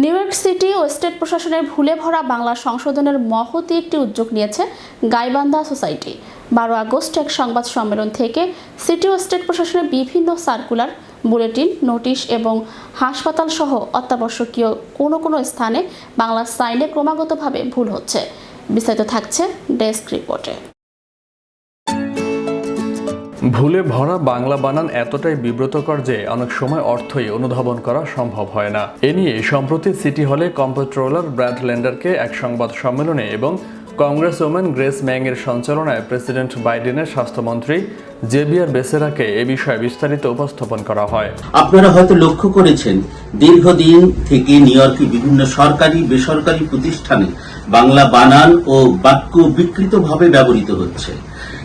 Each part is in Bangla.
নিউ ইয়র্ক সিটি ও স্টেট প্রশাসনের ভুলে ভরা বাংলা সংশোধনের মহতি একটি উদ্যোগ নিয়েছে গাইবান্ধা সোসাইটি। বারো আগস্ট এক সংবাদ সম্মেলন থেকে সিটি ও স্টেট প্রশাসনের বিভিন্ন সার্কুলার, বুলেটিন, নোটিশ এবং হাসপাতাল সহ অত্যাবশ্যকীয় কোনো কোনো স্থানে বাংলা সাইনে ক্রমাগতভাবে ভুল হচ্ছে। বিস্তারিত থাকছে ডেস্ক রিপোর্টে। ভুলে ভরা বাংলা বানান এতটাই বিব্রতকর যে অনেক সময় অর্থই অনুধাবন করা সম্ভব হয় না। এ নিয়ে সম্প্রতি সিটি হলে কম্পিউট্রোলার ব্র্যাড ল্যান্ডারকে এক সংবাদ সম্মেলনে এবং কংগ্রেস ওমেন গ্রেস ম্যাংয়ের সঞ্চালনায় প্রেসিডেন্ট বাইডেনের স্বাস্থ্যমন্ত্রী জেবিয়ার বেসেরাকে এ বিষয়ে বিস্তারিত উপস্থাপন করা হয়। আপনারা হয়তো লক্ষ্য করেছেন, দীর্ঘদিন থেকে নিউ ইয়র্কে বিভিন্ন সরকারি, বেসরকারি প্রতিষ্ঠানে বাংলা বানান ও বাক্য বিকৃতভাবে ব্যবহৃত হচ্ছে।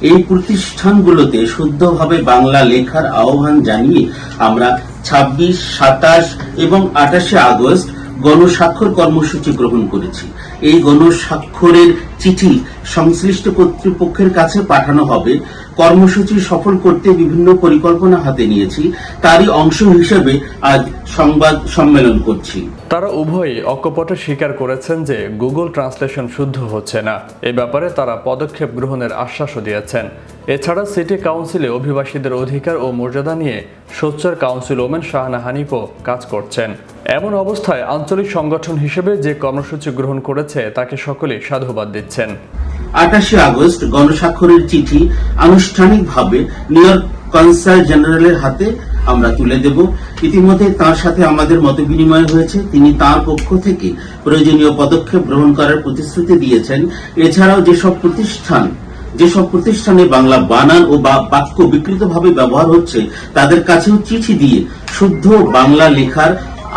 এই প্রতিষ্ঠানগুলোতে শুদ্ধভাবে বাংলা লেখার আহ্বান জানিয়ে আমরা ছাব্বিশ সাতাশ এবং আঠাশে আগস্ট গণস্বাক্ষর কর্মসূচি গ্রহণ করেছি। এই গণস্বাক্ষরের চিঠি সংশ্লিষ্ট কর্তৃপক্ষের কাছে পাঠানো হবে। কর্মসূচি সফল করতে বিভিন্ন পরিকল্পনা হাতে নিয়েছি। তারই অংশ হিসেবে আজ সংবাদ সম্মেলন করছি। তারা উভয়ই অকপটে স্বীকার করেছেন যে গুগল ট্রান্সলেশন শুদ্ধ হচ্ছে না। এ ব্যাপারে তারা পদক্ষেপ গ্রহণের আশ্বাসও দিয়েছেন। এছাড়া সিটি কাউন্সিলে অভিবাসীদের অধিকার ও মর্যাদা নিয়ে সোচ্চার কাউন্সিল ওমেন শাহানা হানিফও কাজ করছেন। এমন অবস্থায় আঞ্চলিক সংগঠন হিসেবে যে কর্মসূচি গ্রহণ করেছে, তাকে সকলেই সাধুবাদ দিচ্ছেন। আঠাশে আগস্ট গণস্বাক্ষরের চিঠি আনুষ্ঠানিকভাবে নিউ ইয়র্ক কনসাল জেনারেলের হাতে আমরা তুলে দেব। ইতিমধ্যে তার সাথে আমাদের মত বিনিময় হয়েছে। তিনি তার পক্ষ থেকে প্রয়োজনীয় পদক্ষেপ গ্রহণ করার প্রতিশ্রুতি দিয়েছেন। এছাড়াও যেসব প্রতিষ্ঠান, যেসব প্রতিষ্ঠানে বাংলা বানান ও বা বাক্য বিকৃতভাবে ব্যবহার হচ্ছে, তাদের কাছেও চিঠি দিয়ে শুদ্ধ বাংলা লেখার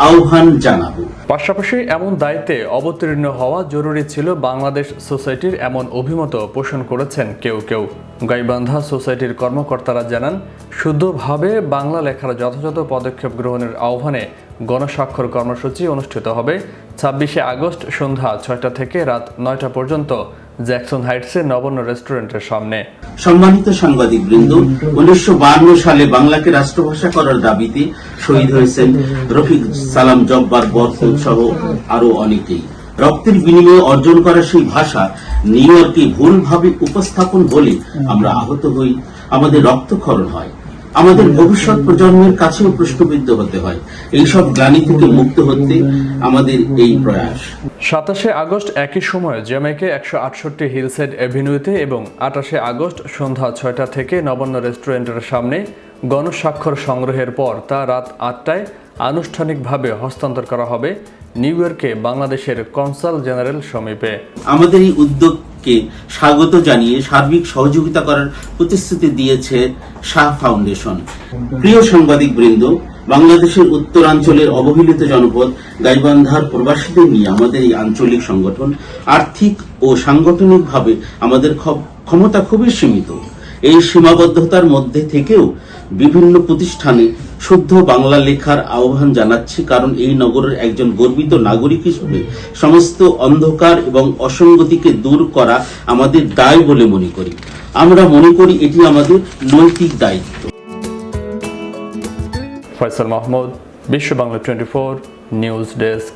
আহ্বান জানাব। পাশাপাশি এমন দায়িত্বে অবতীর্ণ হওয়া জরুরি ছিল বাংলাদেশ সোসাইটির এমন অভিমত পোষণ করেছেন কেউ কেউ। গাইবান্ধা সোসাইটির কর্মকর্তারা জানান, শুদ্ধভাবে বাংলা লেখার যথাযথ পদক্ষেপ গ্রহণের আহ্বানে গণস্বাক্ষর কর্মসূচি অনুষ্ঠিত হবে। ছাব্বিশে আগস্ট সন্ধ্যা ছয়টা থেকে রাত নয়টা পর্যন্ত জ্যাকসন হাইটসের নবান্ন রেস্টুরেন্টের সামনে। সম্মানিত সাংবাদিক বৃন্দ উনিশশো সালে বাংলাকে রাষ্ট্রভাষা করার দাবিতে শহীদ হয়েছেন রফিক সালাম জব্বার বরকত সহ আরও অনেকেই। রক্তের বিনিময়ে অর্জন করা সেই ভাষা নিউ ইয়র্কে ভুলভাবে উপস্থাপন হলে আমরা আহত হই, আমাদের রক্তক্ষরণ হয়। আমাদের ভবিষ্যৎ প্রজন্মের কাছেও প্রশ্নবিদ্ধ হতে হয়। এইসব গ্লানি থেকে মুক্ত হতে আমাদের এই প্রয়াস। সাতাশে আগস্ট একই সময়ে জ্যামাইকে একশো আটষট্টি হিলসাইড অ্যাভিনিউতে এবং আটাশে আগস্ট সন্ধ্যা ছয়টা থেকে নবান্ন রেস্টুরেন্টের সামনে গণস্বাক্ষর সংগ্রহের পর তা রাত আটটায় আনুষ্ঠানিকভাবে হস্তান্তর করা হবে নিউ ইয়র্কে বাংলাদেশের কনসাল জেনারেল সমীপে। আমাদের এই উদ্যোগকে স্বাগত জানিয়ে সার্বিক সহযোগিতা করার প্রতিশ্রুতি দিয়েছে শাহ ফাউন্ডেশন। প্রিয় সাংবাদিক বৃন্দ বাংলাদেশের উত্তরাঞ্চলের অবহেলিত জনপদ গাইবান্ধার প্রবাসীদের নিয়ে আমাদের এই আঞ্চলিক সংগঠন আর্থিক ও সাংগঠনিকভাবে আমাদের ক্ষমতা খুবই সীমিত। এই সীমাবদ্ধতার মধ্যে থেকেও বিভিন্ন প্রতিষ্ঠানে শুদ্ধ বাংলা লেখার আহ্বান জানাচ্ছি, কারণ এই নগরের একজন গর্বিত নাগরিক হিসেবে সমস্ত অন্ধকার এবং অসঙ্গতিকে দূর করা আমাদের দায় বলে মনে করি। আমরা মনে করি এটি আমাদের নৈতিক দায়িত্ব। Faisal Mahmud, Bishwo Bangla twenty four news desk.